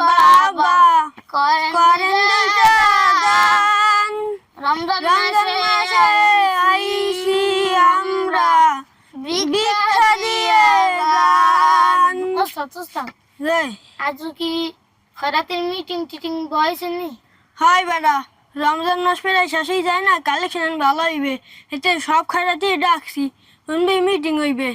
বাবা রমজান আমরা আজ কি খরাতের মিটিং টিটিং বয়সের নেই হাই বেটা রমজান মাস প্রায় শেষই যায় না কালেকশন ভালো হইবে এতে সব খারাপই ডাকছি শুনবি মিটিং হইবে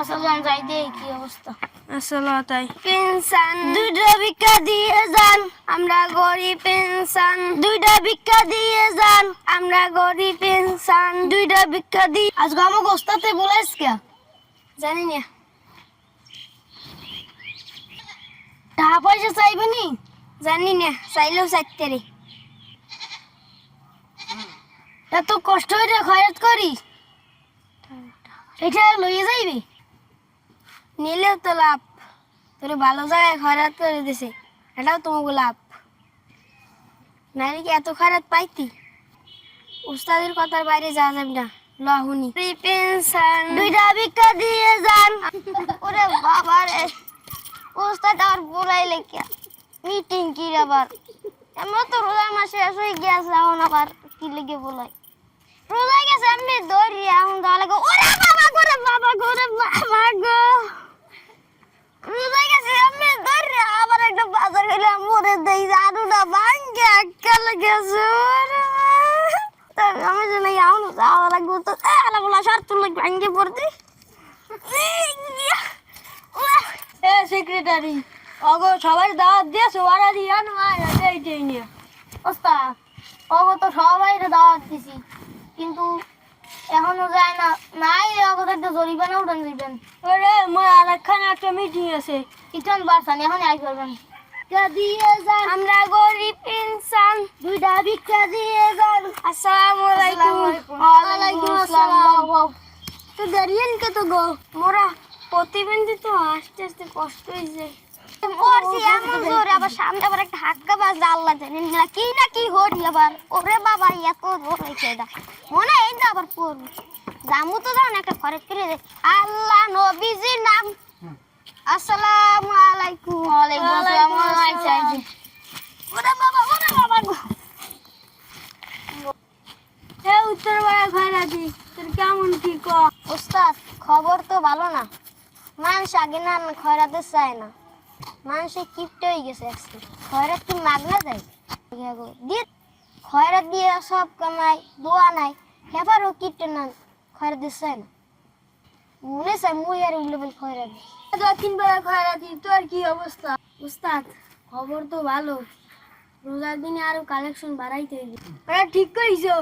আসলে আমি যাই দে কি অবস্থা? আসলে তাই পেনশন। দুইটা ভিক্ষা দিয়ে যান। আমরা গরিব পেনশন। দুইটা ভিক্ষা দিয়ে যান। আমরা গরিব পেনশন। দুইটা ভিক্ষা দিয়ে আজকে আমাকে ওস্তাতে বলাইস কে? জানি না। টাকা পয়সা চাইবে নি? জানি না চাইলেও চাইতে রে। এত কষ্ট হয়ে খরচ করি এটা লইয়ে যাইবে? নিলেও তো লাভ। তোর ভালো জায়গায় খরাত করে দিছে এটাও তোমাকে লাভ। নারী কি এত খারাপ পাইতি? উস্তাদের কথার বাইরে যাওয়া যাবে না। লহুনি পেনশন দুইটা ভিক্ষা দিয়ে যান। ওরে বাবা রে উস্তাদ আর বলাইলে কি মিটিং কি আবার? এমন তো রোজার মাসে শেষ হয়ে গেছে এখন আবার কি লেগে বলাই? রোজায় গেছে আমি দৌড়ি এখন দেওয়া লাগে। ওরে বাবা করে বাবা করে বাবা গো। রোজায় গেছে আমি দৌড়ি আবার একটা বাজার গেলে মরে দেই না ভাঙ্গে একালে গেছে আমি নাই এখন যাওয়া লাগবে তো। আলা বলা, সার তুল ভাঙ্গে পড়তে এ সেক্রেটারি অগো সবাই দাওয়াত দিয়েছে, ওরা দিয়ে আনো আর এইটাই নিয়ে। ওস্তাদ, ওগো তো সবাই দাওয়াত দিছি, কিন্তু এখনও যায় না নাই ওগো তো একটা জরিমানা উঠান দিবেন ওরে মোর আর একখানে একটা মিটিং আছে। ইটন বাসানি এখন আই করবেন। দিয়ে যান। আমরা গরিব ইনসান। দুইটা ভিক্ষা দিয়ে যান। আসসালামু আলাইকুম। ওয়ালাইকুম আসসালাম। তো দাঁড়িয়েন কে তো গো? মোরা প্রতিবন্ধী তো আস্তে আস্তে কষ্ট হয়েছে পড়ছি এমন জোরে আবার সামনে আবার একটা হাক্কা বাজ আল্লাহ জানেন না কি না কি হরি আবার। ওরে বাবা এত জোর হয়েছে এটা মনে হয় আবার পড়ব জামু তো জান একটা খরচ করে দে। আল্লাহ নবীজির নাম। আসসালামু আলাইকুম। ওয়ালাইকুম আসসালাম। আইছে ওরে বাবা ওরে বাবা এ উত্তর বাড়া খয়রাতি তোর কেমন কি ক? ওস্তাদ খবর তো ভালো না। মানুষ আগে না খয়রাতে চায় না। মানুষে কিপটে হয়ে গেছে আজকে। খয়রাত কি মাগনা দেয়? দিয়ে খয়রাত দিয়ে সব কামাই দোয়া নাই। হেবারও কিপটে না খয়রাত দিতে মনে চায় মুই আর উল্লেবেল খয়রাত দক্ষিণ পাড়া খয়রাতি তোর কি অবস্থা উস্তাদ খবর তো ভালো রোজার দিনে আরও কালেকশন বাড়াইতে হইবে ওরা ঠিক করিছো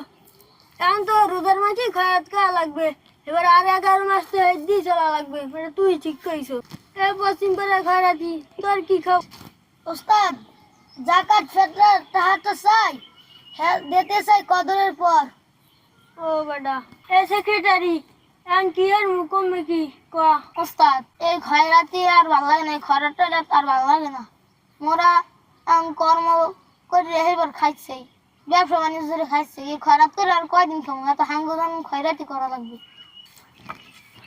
এখন তো রোজার মাসে খয়াত করা লাগবে এবার আর এগারো মাস তো দিয়ে চলা লাগবে মানে তুই ঠিক করিছো এ পশ্চিম পাড়া খয়রাতি তোর কি খবর ওস্তাদ জাকাত ফেতরা তাহাটা চাই দিতে চাই কদরের পর ও বেটা, এ সেক্রেটারি কি আর মুকমে কি ক ওস্তাদ খয়রাতি আর লাগে না খরাটা আর লাগে না। মোরা কর্ম করে খাইছে। ব্যবসা বাণিজ্য করে খাইছে। এই খরাত করে আর কয়দিন খাব এত খয়রাতি করা লাগবে।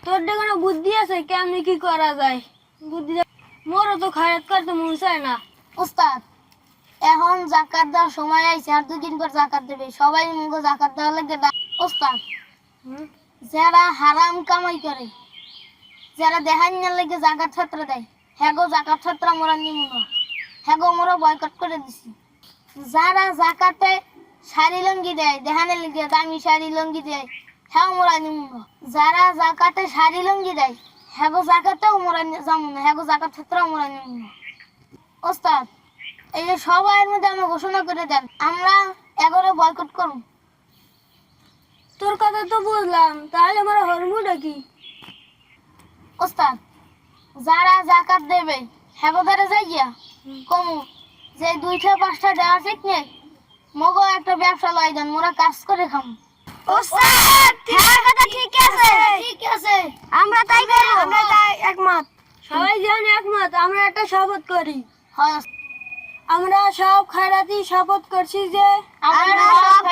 তোর কোনো বুদ্ধি আছে? কেমনি কি করা যায়? বুদ্ধি মোরও তো খারাপ করতে মন চায় না। ওস্তাদ, এখন জাকাত দেওয়ার সময় আইছে, আর দুদিন পর জাকাত দেবে। সবাই মুখ জাকাত দেওয়ার লাগে ওস্তাদ? যারা হারাম কামাই করে, যারা দেখান না লাগে জাকাত ছাত্র দেয়, হ্যাগো জাকাত ছাত্র মোরা নিমু না। হ্যাগো মোরা বয়কট করে দিছি। যারা জাকাতে শাড়ি লঙ্গি দেয় দেখানে লিগে দামি শাড়ি লঙ্গি দেয় হ্যাঁ মোরা নিমু না। যারা জাকাতে শাড়ি লঙ্গি দেয়, হ্যাগো জাকাতেও মোরা নি- না, হ্যাগো জাকাত ছাত্র মোরা নিমু না। ওস্তাদ, এই যে সবার মধ্যে আমরা ঘোষণা করে দেন, আমরা এগারো বয়কট করব তোর কথা তো বুঝলাম তাহলে আমার হরমুটা কি? ওস্তাদ যারা জাকাত দেবে হেগোদারে যাই গিয়া কমু যে দুইটা পাঁচটা দেওয়া ঠিক নেই মগো একটা ব্যবসা লাই দেন মোরা কাজ করে খাম। ওস্তাদ তোমার কথা ঠিক আছে। ঠিক আছে। আমরা তাই করব। আমরা তাই একমত। সবাই যেন একমত আমরা একটা শপথ করি। আমরা সব খারাতি শপথ করছি যে আমরা সব